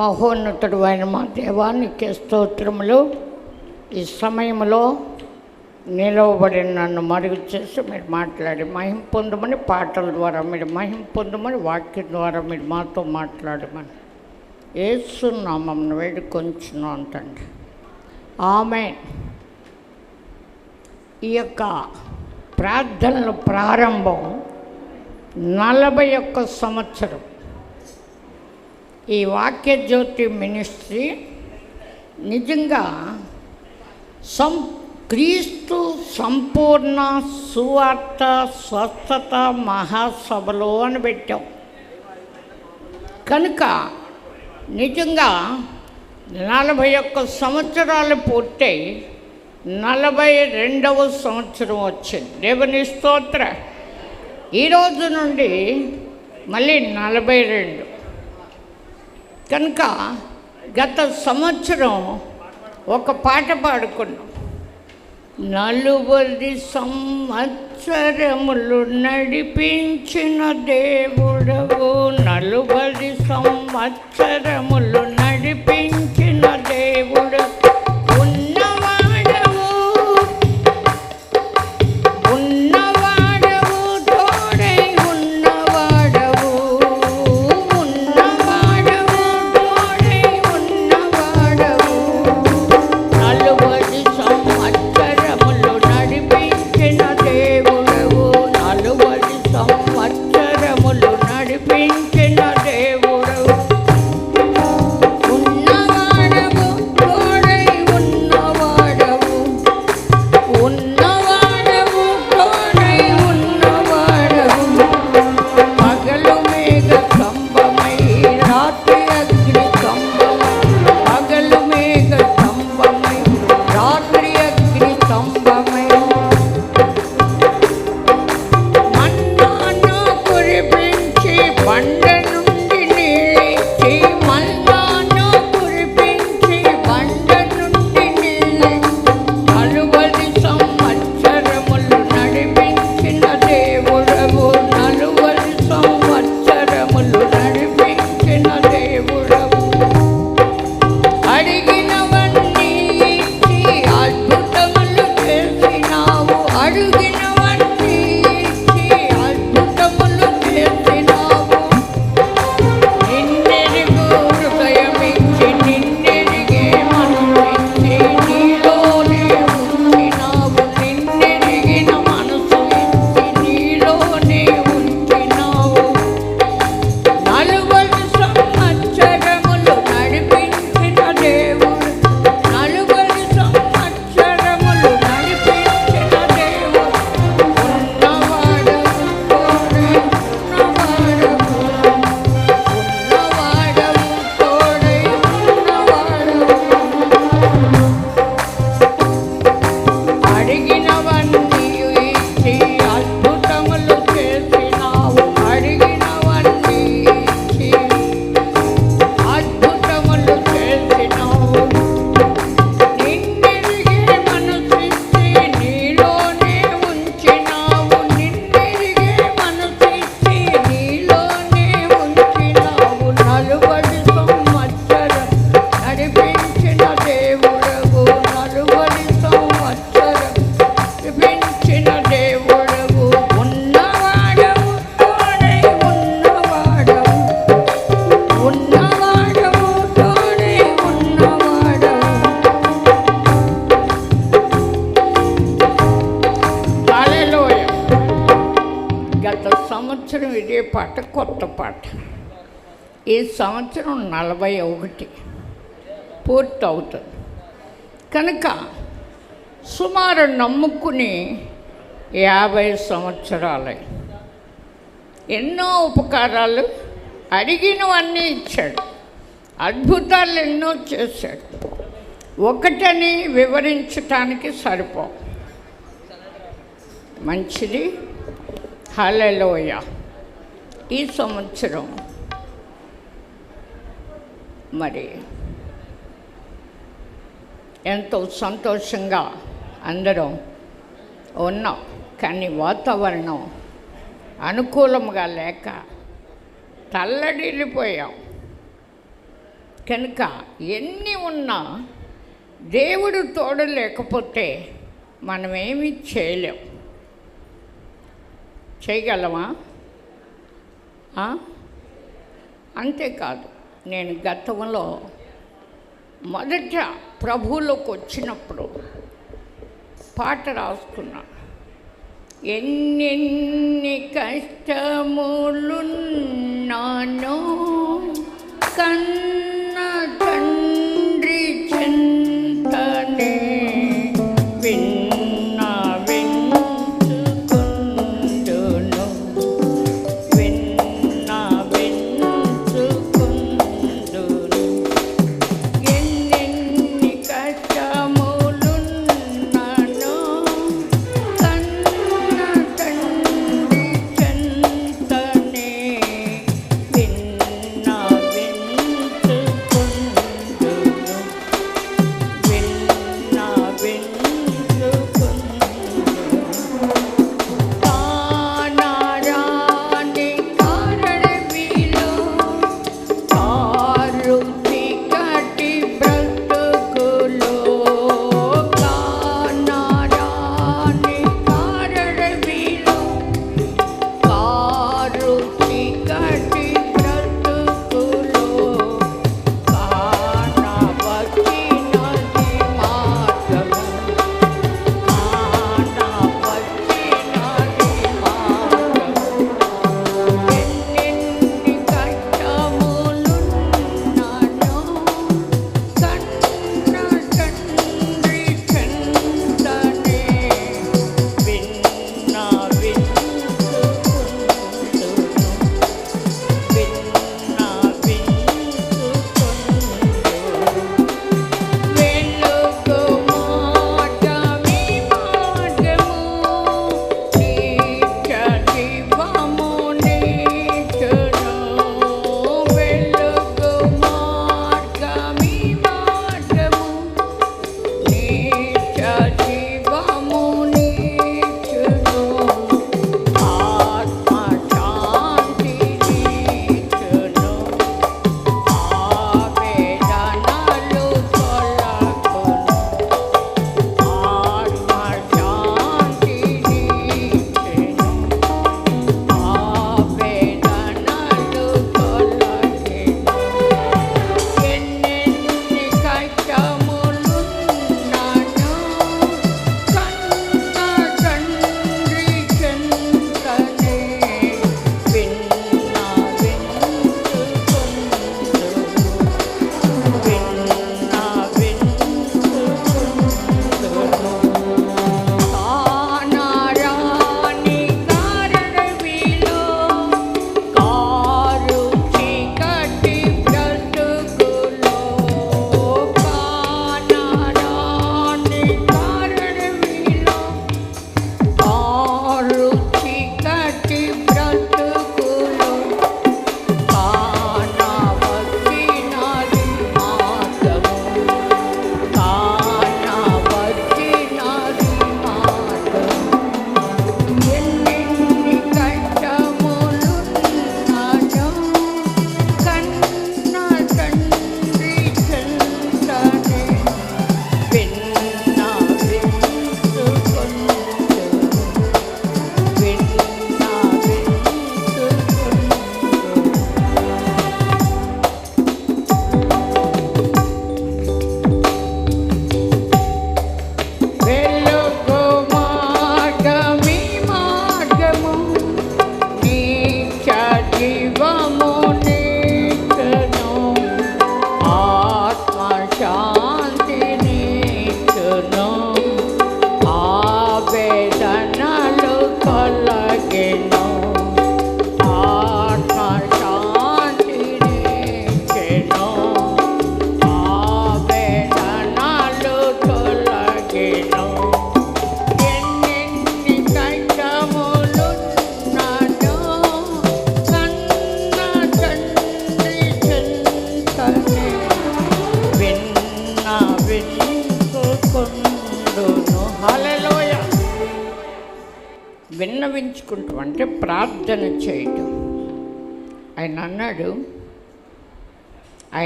మహోన్నతుడు అయిన మా దేవానికి స్తోత్రములు. ఈ సమయంలో నిలవబడి నన్ను మరుగు చేసి మీరు మాట్లాడి మహిం పొందమని పాటల ద్వారా మీరు మహిం పొందమని వాక్యం ద్వారా మీరు మాతో మాట్లాడమని. ఏసునామం వేడుకొంచున్నాం తండ్రి. ఆమె ఈ యొక్క ప్రార్థనల ప్రారంభం నలభై ఒక్క సంవత్సరం. ఈ వాక్యజ్యోతి మినిస్ట్రీ నిజంగా సం క్రీస్తు సంపూర్ణ సువార్త స్వస్థత మహాసభలో అని పెట్టాం. కనుక నిజంగా నలభై ఒక్క సంవత్సరాలు పూర్తయి నలభై రెండవ సంవత్సరం వచ్చింది. దేవుని స్తోత్ర. ఈరోజు నుండి మళ్ళీ నలభై రెండు. కనుక గత సంవత్సరం ఒక పాట పాడుకున్నాం. నలుబది సంవత్సరములు నడిపించిన దేవుడవు. నలుబది సంవత్సరములు నడిపించిన దేవుడు. సంవత్సరం నలభై ఒకటి పూర్తి అవుతుంది కనుక సుమారు నమ్ముకుని యాభై సంవత్సరాలై ఎన్నో ఉపకారాలు అడిగినవన్నీ ఇచ్చాడు. అద్భుతాలు ఎన్నో చేశాడు. ఒకటని వివరించటానికి సరిపో. మంచిది. హలలోయ ఈ సంవత్సరం మరి ఎంతో సంతోషంగా అందరం ఉన్నాం. కానీ వాతావరణం అనుకూలంగా లేక తల్లడిల్లిపోయాం. కనుక ఎన్ని ఉన్నా దేవుడు తోడు లేకపోతే మనమేమి చేయలేం. చేయగలమా? అంతేకాదు. నేను గతంలో మొదట ప్రభువులోకి వచ్చినప్పుడు పాట రాసుకున్నా ఎన్నెన్ని కష్టములున్నానో కన్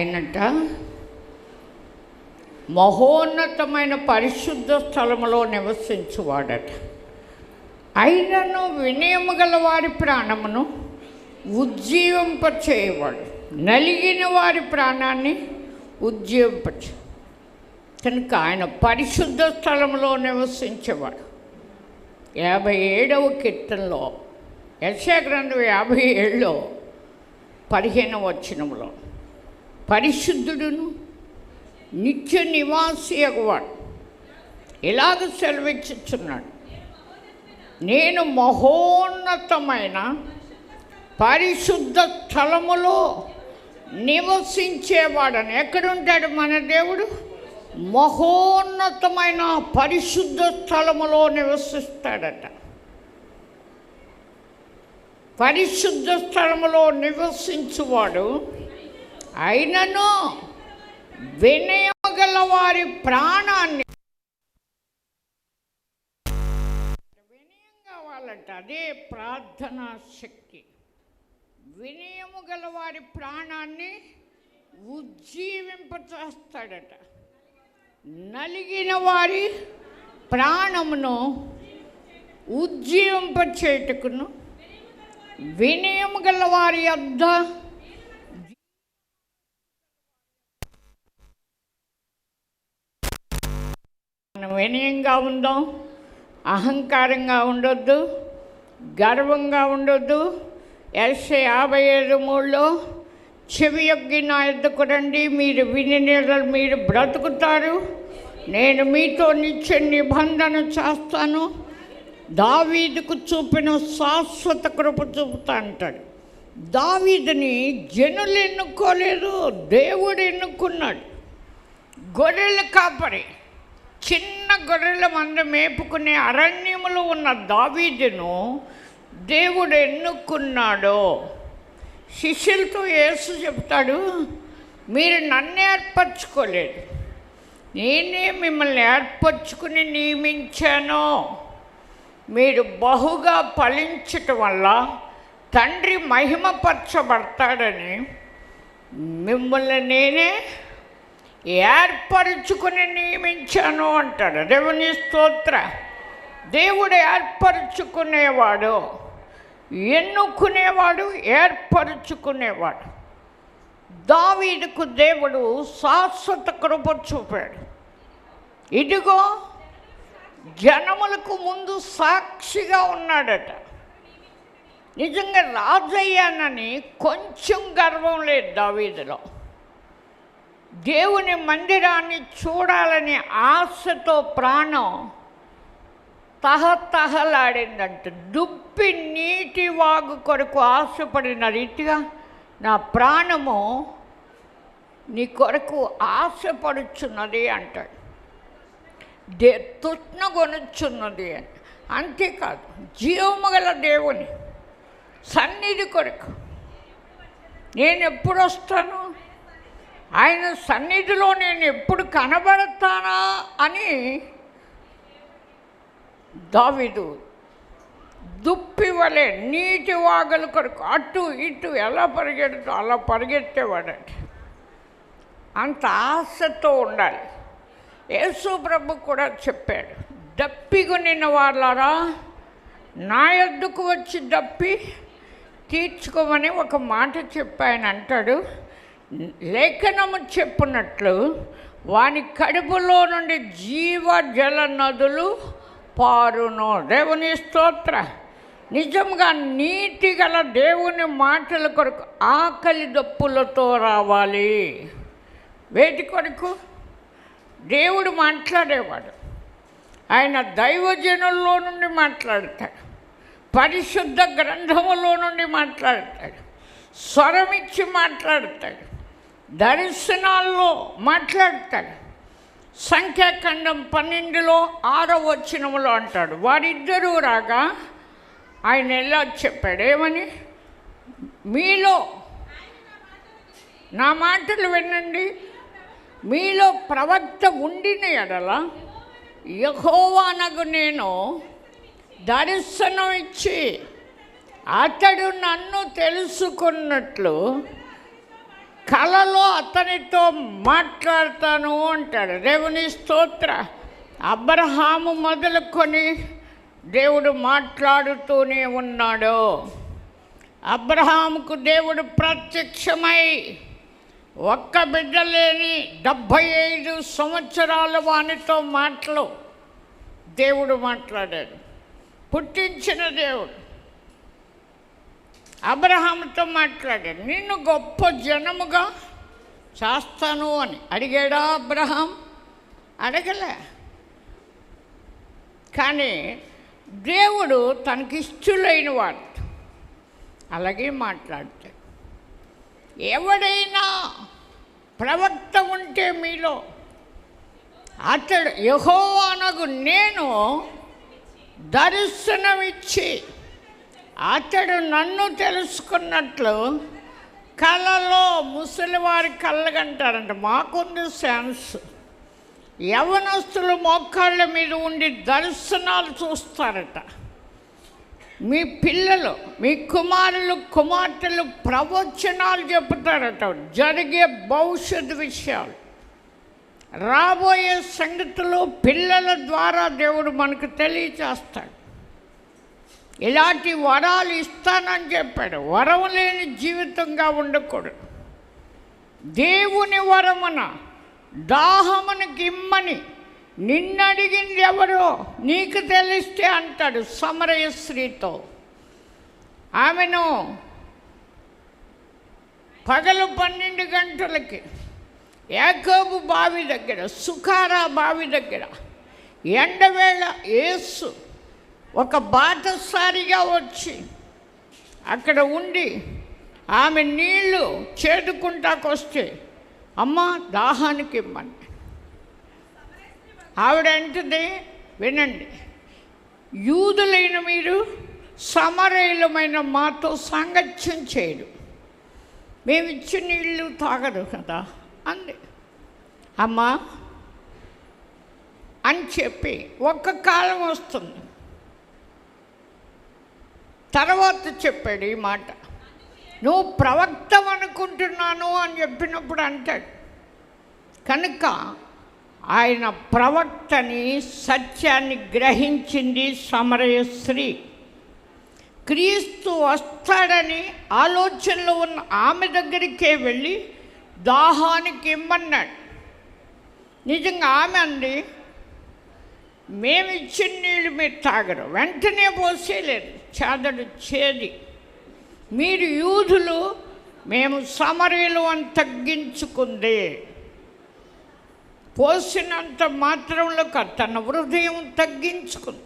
ఆయనట మహోన్నతమైన పరిశుద్ధ స్థలములో నివసించువాడట. అయినను వినయము గల వారి ప్రాణమును ఉజ్జీవింపచేయవాడు. నలిగిన వారి ప్రాణాన్ని ఉజ్జీవింపచే. కనుక ఆయన పరిశుద్ధ స్థలంలో నివసించేవాడు. యాభై ఏడవ కీర్తనలో యశాగ్రంథం యాభై ఏడులో పదిహేను వచ్చినంలో పరిశుద్ధుడును నిత్య నివాసి అగవాడు. ఇలాగ సెలవిచ్చుచున్నాడు. నేను మహోన్నతమైన పరిశుద్ధ స్థలములో నివసించేవాడని. ఎక్కడుంటాడు మన దేవుడు? మహోన్నతమైన పరిశుద్ధ స్థలములో నివసిస్తాడట. పరిశుద్ధ స్థలములో నివసించువాడు అయినను వినయగల వారి ప్రాణాన్ని వినయం కావాలంట అదే ప్రార్థనా శక్తి. వినయము గల వారి ప్రాణాన్ని ఉజ్జీవింపచేస్తాడట. నలిగిన వారి ప్రాణమును ఉజ్జీవింపచేటుకును వినయము గల వారి యొద్ద వినయంగా ఉందాం అహంకారంగా ఉండొద్దు గర్వంగా ఉండొద్దు. ఎస్ఏ యాభై ఏడు మూడులో చెవి యొగ్గి నా ఎద్దుకు రండి మీరు విని నీళ్ళు మీరు బ్రతుకుతారు. నేను మీతో నిత్య నిబంధన చేస్తాను. దావీదుకు చూపిన శాశ్వత కృప చూపుతా అంటాడు. దావీదుని జనులు ఎన్నుకోలేదు దేవుడు ఎన్నుకున్నాడు. గొర్రెలు కాపరి. చిన్న గొర్రెల మంద మేపుకునే అరణ్యములో ఉన్న దావీదును దేవుడు ఎన్నుకున్నాడో? శిష్యులతో యేసు చెప్తాడు మీరు నన్ను ఏర్పరచుకోలేదు. నేనే మిమ్మల్ని ఏర్పరచుకుని నియమించాను. మీరు బహుగా ఫలించటం వల్ల తండ్రి మహిమపరచబడతాడని మిమ్మల్ని నేనే ఏర్పరచుకుని నియమించాను అంటాడు. దేవుని స్తోత్ర. దేవుడు ఏర్పరచుకునేవాడు ఎన్నుకునేవాడు ఏర్పరచుకునేవాడు. దావీదుకు దేవుడు శాశ్వత కృప చూపాడు. ఇదిగో జనములకు ముందు సాక్షిగా ఉన్నాడట. నిజంగా రాజయ్యానని కొంచెం గర్వం లేదు దావీదులో. దేవుని మందిరాన్ని చూడాలని ఆశతో ప్రాణం తహతహలాడిందంట. దుప్పి నీటి వాగు కొరకు ఆశపడిన రీతిగా నా ప్రాణము నీ కొరకు ఆశపడుచున్నది అంటాడు. దే తృష్ణ కొనుచున్నది అని. అంతేకాదు జీవము గల దేవుని సన్నిధి కొరకు నేను ఎప్పుడు వస్తాను? ఆయన సన్నిధిలో నేను ఎప్పుడు కనబడతానా అని దావిదు దుప్పి వలె నీటి వాగలు కొరకు అటు ఇటు ఎలా పరిగెడుతూ అలా పరిగెత్తేవాడండి అంత ఆశతో ఉండాలి. యేసు ప్రభు కూడా చెప్పాడు దప్పిగొనిన వాళ్ళారా నా ఎద్దుకు వచ్చి దప్పి తీర్చుకోమని ఒక మాట చెప్పి అంటాడు లేఖనము చెప్పినట్లు వాని కడుపులో నుండి జీవ జల నదులు పారును. దేవుని స్తోత్ర. నిజంగా నీటి గల దేవుని మాటల కొరకు ఆకలి దప్పులతో రావాలి. వేటి కొరకు దేవుడు మాట్లాడేవాడు. ఆయన దైవజనుల్లో నుండి మాట్లాడతాడు. పరిశుద్ధ గ్రంథములో నుండి మాట్లాడతాడు. స్వరమిచ్చి మాట్లాడతాడు. దర్శనాల్లో మాట్లాడతాడు. సంఖ్యాఖండం పన్నెండులో ఆరో వచ్చినములో అంటాడు. వారిద్దరూ రాగా ఆయన ఎలా చెప్పాడు? ఏమని? మీలో నా మాటలు వినండి. మీలో ప్రవక్త ఉండిన ఎడల యహోవానగు నేను దర్శనం ఇచ్చి అతడు నన్ను తెలుసుకున్నట్లు కళలో అతనితో మాట్లాడతాను అంటాడు. దేవుని స్తోత్ర. అబ్రహాము మొదలుకొని దేవుడు మాట్లాడుతూనే ఉన్నాడు. అబ్రహాముకు దేవుడు ప్రత్యక్షమై ఒక్క బిడ్డ లేని డెబ్భై ఐదు సంవత్సరాల వానితో మాటలు దేవుడు మాట్లాడాడు. పుట్టించిన దేవుడు. అబ్రహాంతో మాట్లాడాడు. నిన్ను గొప్ప జనముగా చేస్తాను అని. అడిగాడా అబ్రహాం? అడగలే. కానీ దేవుడు తనకి ఇష్టలైన వాడు అలాగే మాట్లాడతాడు. ఎవడైనా ప్రవక్త ఉంటే మీలో అతడు యహోవానగు నేను దర్శనమిచ్చి అతడు నన్ను తెలుసుకున్నట్లు కళలో ముసలివారి కళ్ళగంటారంట మాకుంది సెన్స్. యవనస్తులు మోకాళ్ళ మీద ఉండి దర్శనాలు చూస్తారట. మీ పిల్లలు మీ కుమారులు కుమార్తెలు ప్రవచనాలు చెబుతారట. జరిగే భవిష్యత్ విషయాలు. రాబోయే సంగతులు పిల్లల ద్వారా దేవుడు మనకు తెలియచేస్తాడు. ఇలాంటి వరాలు ఇస్తానని చెప్పాడు. వరం లేని జీవితంగా ఉండకూడదు. దేవుని వరమున దాహమునకి ఇమ్మని నిన్నడిగింది ఎవరో నీకు తెలిస్తే అంటాడు సమరయ స్త్రీతో. ఆమెను పగలు పన్నెండు గంటలకి యాకోబు బావి దగ్గర సుఖారా బావి దగ్గర ఎండవేళ ఏసు ఒక బాటసారిగా వచ్చి అక్కడ ఉండి ఆమె నీళ్ళు చేదుకుంటాకొస్తే అమ్మ దాహానికి ఇమ్మండి. ఆవిడంటది వినండి యూదులైన మీరు సమరయులమైన మాతో సాంగత్యం చేయడు మేము ఇచ్చి నీళ్ళు తాగదు కదా అంది. అమ్మా అని చెప్పి ఒక్క కాలం వస్తుంది. తర్వాత చెప్పాడు ఈ మాట. నువ్వు ప్రవక్తం అనుకుంటున్నాను అని చెప్పినప్పుడు అంటాడు. కనుక ఆయన ప్రవక్తని సత్యాన్ని గ్రహించింది సమరయ స్త్రీ. క్రీస్తు వస్తాడని ఆలోచనలో ఉన్న ఆమె దగ్గరికే వెళ్ళి దాహానికి ఇమ్మన్నాడు. నిజంగా ఆమె అంది మేమిచ్చిన నీళ్ళు మీరు తాగరు వెంటనే పోసేయలేదు. చాదడు చేది మీరు యూదులు మేము సమరీలు అని తగ్గించుకుంది. పోసినంత మాత్రంలో తన హృదయం తగ్గించుకుంది.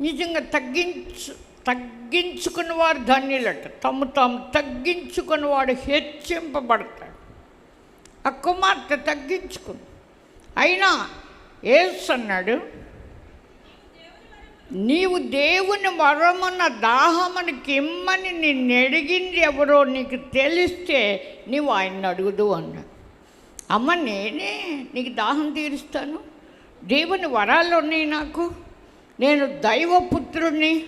నిజంగా తగ్గించు తగ్గించుకున్న వారు ధన్యులట. తమ తాము తగ్గించుకున్న వాడు హెచ్చింపబడతాడు. ఆ కుమార్తె తగ్గించుకుంది. అయినా ఏసన్నాడు అన్నాడు నీవు దేవుని వరమున్న దాహమని కిమ్మని నిన్ను అడిగింది ఎవరో నీకు తెలిస్తే నీవు ఆయన్ని అడుగుదు అన్నాడు. అమ్మ నేనే నీకు దాహం తీరుస్తాను. దేవుని వరాలు ఉన్నాయి నాకు. నేను దైవపుత్రుణ్ణి.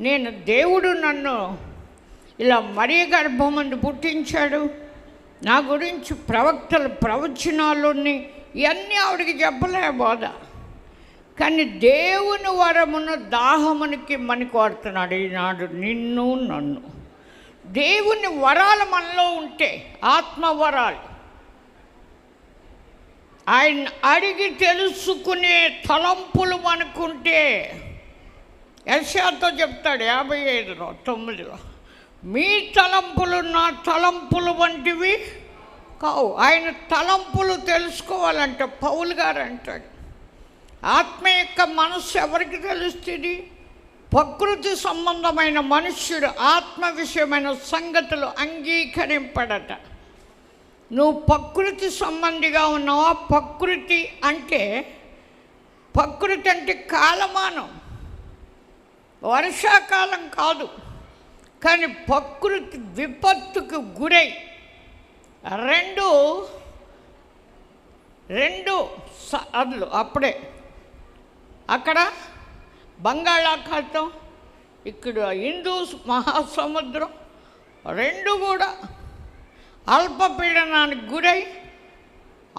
నేను దేవుడు నన్ను ఇలా మరీ గర్భమందు పుట్టించాడు. నా గురించి ప్రవక్తలు ప్రవచనాలు ఉన్నాయి. ఇవన్నీ ఆవిడకి చెప్పలే బోధ కానీ దేవుని వరమును దాహమునికి మని కోరుతున్నాడు ఈనాడు నిన్ను నన్ను. దేవుని వరాలు మనలో ఉంటే ఆత్మవరాలు ఆయన అడిగి తెలుసుకునే తలంపులు మనకుంటే యశాతో చెప్తాడు యాభై ఐదులో తొమ్మిదిలో మీ తలంపులు నా తలంపులు వంటివి కావు. ఆయన తలంపులు తెలుసుకోవాలంటే. పౌలు గారు అంటాడు ఆత్మ యొక్క మనస్సు ఎవరికి తెలుస్తుంది? ప్రకృతి సంబంధమైన మనుష్యుడు ఆత్మ విషయమైన సంగతులు అంగీకరింపడట. నువ్వు ప్రకృతి సంబంధిగా ఉన్నావా? ప్రకృతి అంటే ప్రకృతి అంటే కాలమానం. వర్షాకాలం కాదు కానీ ప్రకృతి విపత్తుకు గురై రెండు రెండు స- అదులు అప్పుడే అక్కడ బంగాళాఖాతం ఇక్కడ హిందూ మహాసముద్రం రెండు కూడా అల్పపీడనానికి గురై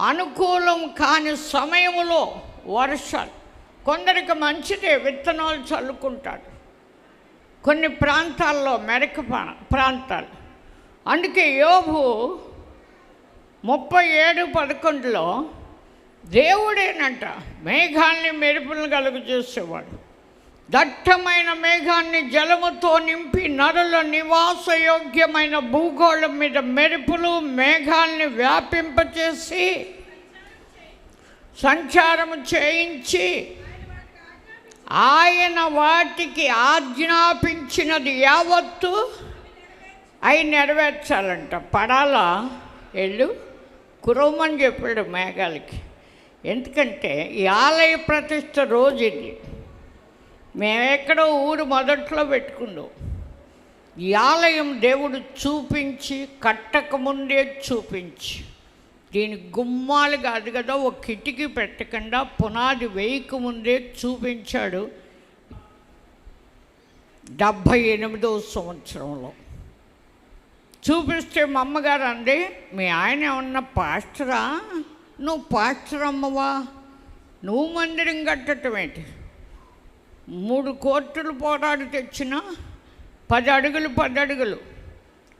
అనుకూలం కాని సమయంలో వర్షాలు. కొందరికి మంచిదే విత్తనాలు చల్లుకుంటాడు కొన్ని ప్రాంతాల్లో మెరక ప్రా- ప్రాంతాలు. అందుకే యోబు ముప్పై ఏడు పదకొండులో దేవుడేనంట. మేఘాన్ని మెరుపులను కలుగు చేసేవాడు దట్టమైన మేఘాన్ని జలముతో నింపి నరుల నివాసయోగ్యమైన భూగోళం మీద మెరుపులు మేఘాల్ని వ్యాపింపచేసి సంచారము చేయించి ఆయన వాటికి ఆజ్ఞాపించినది యావత్తు అవి నెరవేర్చాలంట. పడాలా? వెళ్ళు. కురవమని చెప్పాడు మేఘాలకి. ఎందుకంటే ఈ ఆలయ ప్రతిష్ట రోజు ఇది. మేమెక్కడో ఊరు మొదట్లో పెట్టుకున్నాం. ఈ ఆలయం దేవుడు చూపించి కట్టకముందే చూపించి దీని గుమ్మాలు కాదు కదా ఒక కిటికీ పెట్టకుండా పునాది వేయకముందే చూపించాడు డెబ్భై ఎనిమిదవ సంవత్సరంలో. చూపిస్తే మా అమ్మగారు అంది మీ ఆయన ఉన్న పాస్టరా? నువ్వు పాస్టరమ్మవా నువ్వు మందిరం కట్టడం ఏంటి? మూడు కోర్టులు పోరాడి తెచ్చిన పది అడుగులు పది అడుగులు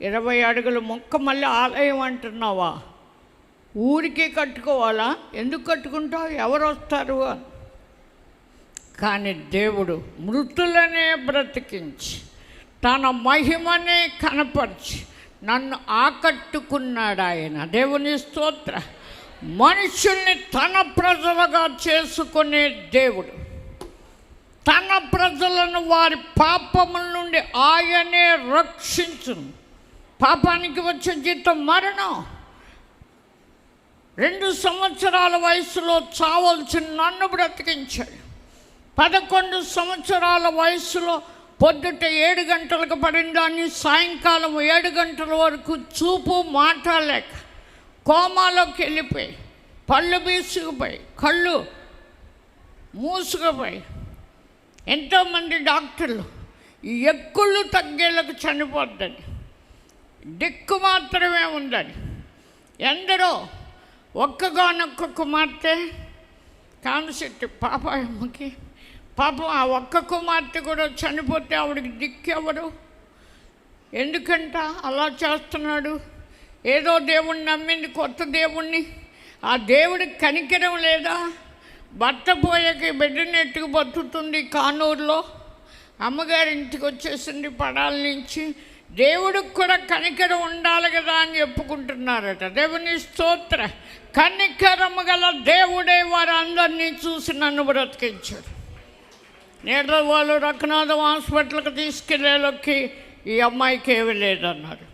ఇరవై అడుగులు మొక్క మళ్ళీ ఆలయం అంటున్నావా? ఊరికే కట్టుకోవాలా? ఎందుకు కట్టుకుంటావు? ఎవరు వస్తారు? కానీ దేవుడు మృతులనే బ్రతికించి తన మహిమనే కనపరిచి నన్ను ఆకట్టుకున్నాడు ఆయన దేవుని స్తోత్ర. మనుషుల్ని తన ప్రజలుగా చేసుకునే దేవుడు. తన ప్రజలను వారి పాపముల నుండి ఆయనే రక్షించును. పాపానికి వచ్చే జీతం మరణం. రెండు సంవత్సరాల వయసులో చావలసిన నన్ను బ్రతికించాడు. పదకొండు సంవత్సరాల వయసులో పొద్దుట ఏడు గంటలకు పడిన దాన్ని సాయంకాలం ఏడు గంటల వరకు చూపు మాట్లాడలేక కోమాలోకి వెళ్ళిపోయి పళ్ళు బీసుకుపోయి కళ్ళు మూసుకుపోయి ఎంతోమంది డాక్టర్లు ఎక్కుళ్ళు తగ్గేలకు చనిపోద్దని దిక్కు మాత్రమే ఉందని. ఎందరో ఒక్కగానొక్క కుమార్తె కామశెట్టి అమ్మకి. పాపం ఆ ఒక్క కుమార్తె కూడా చనిపోతే ఆవిడకి దిక్కెవరు ఎందుకంట అలా చేస్తున్నాడు? ఏదో దేవుణ్ణి నమ్మింది కొత్త దేవుణ్ణి. ఆ దేవుడికి కనికరం లేదా? భర్త పోయాక బిడ్డను ఎట్టుకు బతుకుతుంది కానూరులో. అమ్మగారి ఇంటికి వచ్చేసింది పడాల నుంచి. దేవుడికి కూడా కనికరం ఉండాలి కదా అని చెప్పుకుంటున్నారట. దేవుని స్తోత్ర. కనికరము గల దేవుడే వారందరినీ చూసి నన్ను బ్రతికించారు నేడు వాళ్ళు రఘునాథం హాస్పిటల్కి తీసుకెళ్ళేలోకి ఈ అమ్మాయికి ఏమీ లేదన్నారు.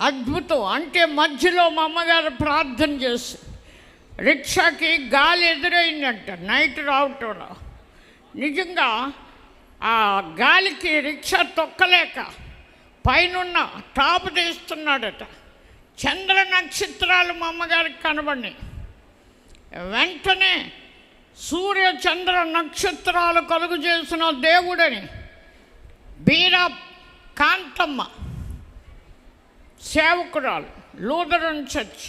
అద్భుతం. అంటే మధ్యలో మా అమ్మగారు ప్రార్థన చేసి రిక్షాకి గాలి ఎదురైందంట నైట్ రావటంలో. నిజంగా ఆ గాలికి రిక్షా తొక్కలేక పైనున్న టాప్ తీస్తున్నాడట. చంద్ర నక్షత్రాలు మా అమ్మగారికి కనబడినాయి. వెంటనే సూర్య చంద్ర నక్షత్రాలు కలుగు చేసిన దేవుడని బీరా కాంతమ్మ సేవకురాలు లూదరన్ చర్చ్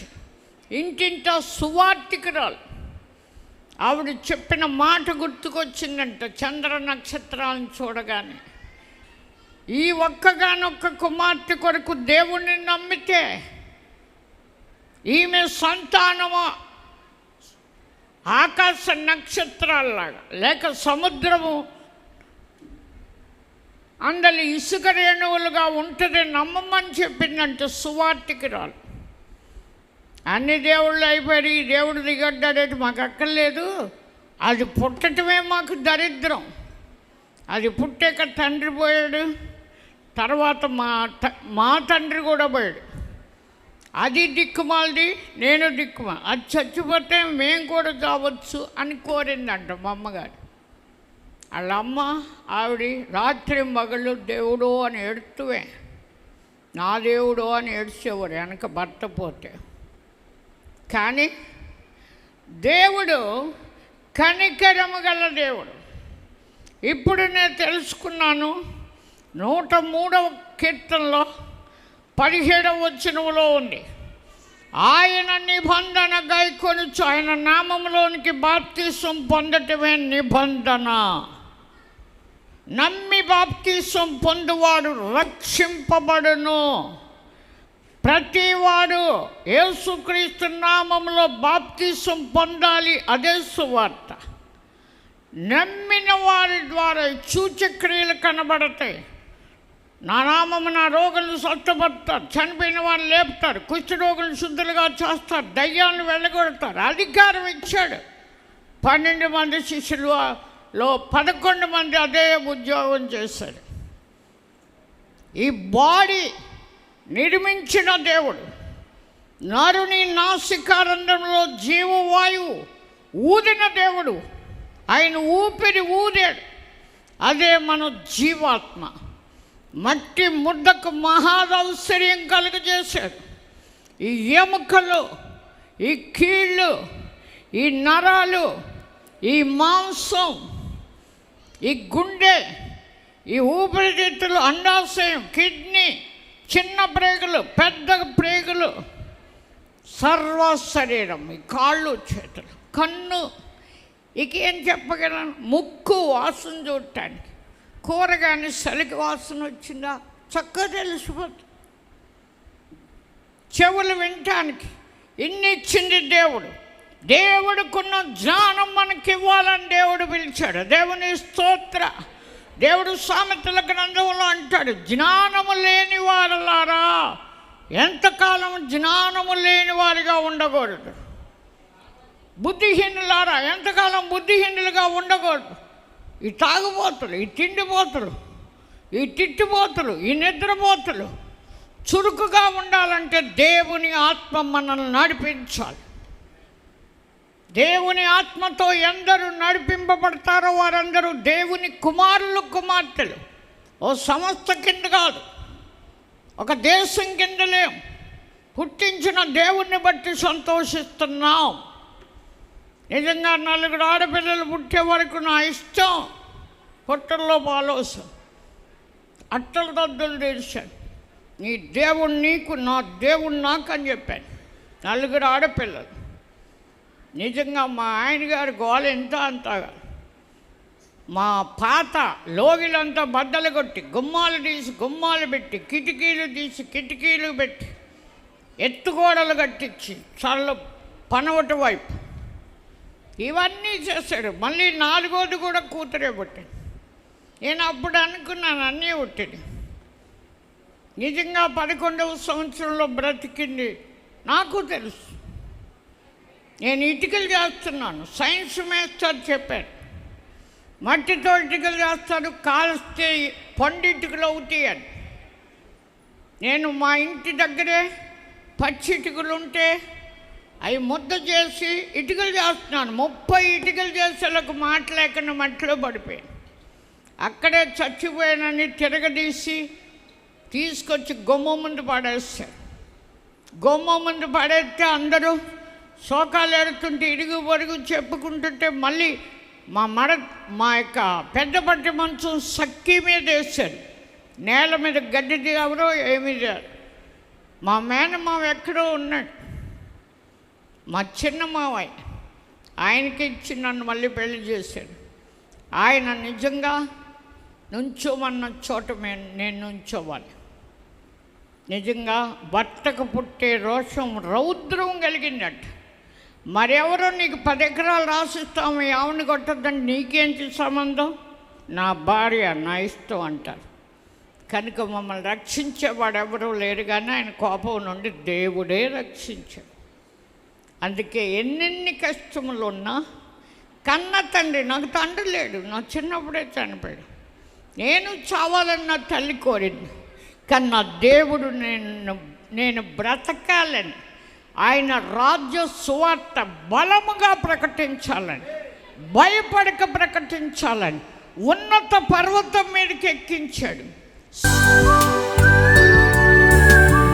ఇంటింటా సువార్తికురాలు. ఆవిడ చెప్పిన మాట గుర్తుకొచ్చిందంట చంద్ర నక్షత్రాలను చూడగానే. ఈ ఒక్కగానొక్క కుమార్తె కొరకు దేవుణ్ణి నమ్మితే ఈమె సంతానము? ఆకాశ నక్షత్రాల్లాగా లేక సముద్రము అందరి ఇసుక రేణువులుగా ఉంటుంది నమ్మమని చెప్పిందంటే సువార్తికురాలు అన్ని దేవుళ్ళు అయిపోయి ఈ దేవుడు దిగడ్డాడేటి మాకు అక్కర్లేదు. అది పుట్టటమే మాకు దరిద్రం. అది పుట్టాక తండ్రి పోయాడు తర్వాత మా త- మా తండ్రి కూడా పోయాడు. అది దిక్కుమాలది నేను దిక్కుమా అది చచ్చిపోతే మేము కూడా కావచ్చు అని కోరిందంట మా అమ్మగారు. వాళ్ళ అమ్మ ఆవిడ రాత్రి మగళ్ళు దేవుడు అని ఏడుతువే. నా దేవుడు అని ఏడ్చేవారు వెనక భర్త పోతే. కానీ దేవుడు కనికరము గల దేవుడు. ఇప్పుడు నేను తెలుసుకున్నాను నూట మూడవ కీర్తనలో పదిహేడవ వచనంలో ఉంది. ఆయన నిబంధన గైకొనుచు ఆయన నామంలోనికి బాప్తీసం పొందటమే నిబంధన. నమ్మి బాప్తీసం పొందువాడు రక్షింపబడును. ప్రతివాడు యేసుక్రీస్తు నామంలో బాప్తీసం పొందాలి అదే సువార్త. నమ్మిన వారి ద్వారా సూచక్రియలు కనబడతాయి. నా నామము నా రోగులను స్వస్థపడతారు చనిపోయిన వాళ్ళు లేపుతారు కుష్టి రోగులు శుద్ధులుగా చేస్తారు దయ్యాలను వెళ్ళగొడతారు అధికారం ఇచ్చాడు. పన్నెండు మంది శిష్యులు లో పదకొండు మంది అదే ఉద్యోగం చేశారు. ఈ బాడీ నిర్మించిన దేవుడు నరుని నాసికారంధంలో జీవవాయువు ఊదిన దేవుడు ఆయన ఊపిరి ఊదాడు. అదే మన జీవాత్మ. మట్టి ముద్దకు మహాదౌశ్చర్యం కలుగజేశాడు. ఈ ఎముకలు ఈ కీళ్ళు ఈ నరాలు ఈ మాంసం ఈ గుండె ఈ ఊపిరితిత్తులు అండాశయం కిడ్నీ చిన్న ప్రేగులు పెద్ద ప్రేగులు సర్వ శరీరం ఈ కాళ్ళు చేతులు కన్ను. ఇక ఏం చెప్పగలను? ముక్కు వాసన చూడటానికి. కూర కానీ సలికి వాసన వచ్చిందా? చక్కగా తెలిసిపోతుంది. చెవులు వినటానికి. ఇన్ని ఇచ్చింది దేవుడు. దేవుడికున్న జ్ఞానం మనకి ఇవ్వాలని దేవుడు పిలిచాడు. దేవుని స్తోత్ర. దేవుడు సామెతల గ్రంథంలో అంటాడు జ్ఞానము లేని వారలారా ఎంతకాలం జ్ఞానము లేని వారిగా ఉండకూడదు. బుద్ధిహీనులారా ఎంతకాలం బుద్ధిహీనులుగా ఉండకూడదు. ఈ తాగుబోతులు ఈ తిండిపోతులు ఈ తిట్టిపోతులు ఈ నిద్రపోతులు చురుకుగా ఉండాలంటే దేవుని ఆత్మ మనల్ని నడిపించాలి. దేవుని ఆత్మతో ఎందరు నడిపింపబడతారో వారందరూ దేవుని కుమారులు కుమార్తెలు. ఓ సంస్థ కింద కాదు. ఒక దేశం కింద లేం. పుట్టించిన దేవుణ్ణి బట్టి సంతోషిస్తున్నాం. నిజంగా నలుగురు ఆడపిల్లలు పుట్టే వరకు నా ఇష్టం. పొట్టల్లో పాలోసం. అట్టల దద్దులు తెరిచాను. నీ దేవుణ్ణి నీకు నా దేవుడు నాకు అని చెప్పాను. నలుగురు ఆడపిల్లలు. నిజంగా మా ఆయన గారి గోల ఎంత అంత. మా పాత లోగిలంతా బద్దలు కొట్టి గుమ్మాలు తీసి గుమ్మాలు పెట్టి కిటికీలు తీసి కిటికీలు పెట్టి ఎత్తుగోడలు కట్టించి చల్ల పనవటి వైపు. ఇవన్నీ చేశాడు. మళ్ళీ నాలుగోది కూడా కూతురే పుట్టింది. నేను అప్పుడు అనుకున్నాను అన్నీ పుట్టింది. నిజంగా పదకొండవ సంవత్సరంలో బ్రతికింది. నాకు తెలుసు. నేను ఇటుకలు చేస్తున్నాను. సైన్స్ మేస్టర్ చెప్పాను మట్టితో ఇటుకలు చేస్తాడు కాల్స్తే పండు ఇటుకలు అవుతాయి అని నేను మా ఇంటి దగ్గరే పచ్చి ఇటుకలు ఉంటే అవి ముద్ద చేసి ఇటుకలు చేస్తున్నాను. ముప్పై ఇటుకలు చేసేలకు మాట లేకుండా మట్టిలో పడిపోయాను. అక్కడే చచ్చిపోయానని తిరగదీసి తీసుకొచ్చి గొమ్మ ముందు పడేస్తారు గొమ్మ ముందు పడేస్తే అందరూ శోకాలు ఎడుతుంటే ఇరుగు పొరుగు చెప్పుకుంటుంటే మళ్ళీ మా మడ మా యొక్క పెద్ద పట్టి మంచం సక్కి మీద వేశారు నేల మీద గడ్డి ఎవరో ఏమీ లేరు మా మేనమావ ఎక్కడో ఉన్నాడు. మా చిన్న మావయ్య ఆయనకి ఇచ్చి నన్ను మళ్ళీ పెళ్ళి చేశాడు. ఆయన నిజంగా నుంచోమన్న చోట మే- నేను నుంచోవాలి. నిజంగా భర్తకు పుట్టే రోషం రౌద్రం కలిగిందట. మరెవరో నీకు పది ఎకరాలు రాసిస్తాము ఆవుని కొట్టద్దని నీకేంటి సంబంధం? నా భార్య నా ఇష్టం అంటారు. కనుక మమ్మల్ని రక్షించేవాడు ఎవరూ లేరు కానీ ఆయన కోపం నుండి దేవుడే రక్షించాడు. అందుకే ఎన్నెన్ని కష్టములు ఉన్నా కన్న తండ్రి నాకు తండ్రి లేడు నా చిన్నప్పుడే చనిపోయాడు. నేను చావాలని నా తల్లి కోరింది కన్నా దేవుడు నేను నేను బ్రతకాలని ఆయన రాజ్య సువార్త బలముగా ప్రకటించాలని భయపడక ప్రకటించాలని ఉన్నత పర్వతం మీదకి ఎక్కించాడు.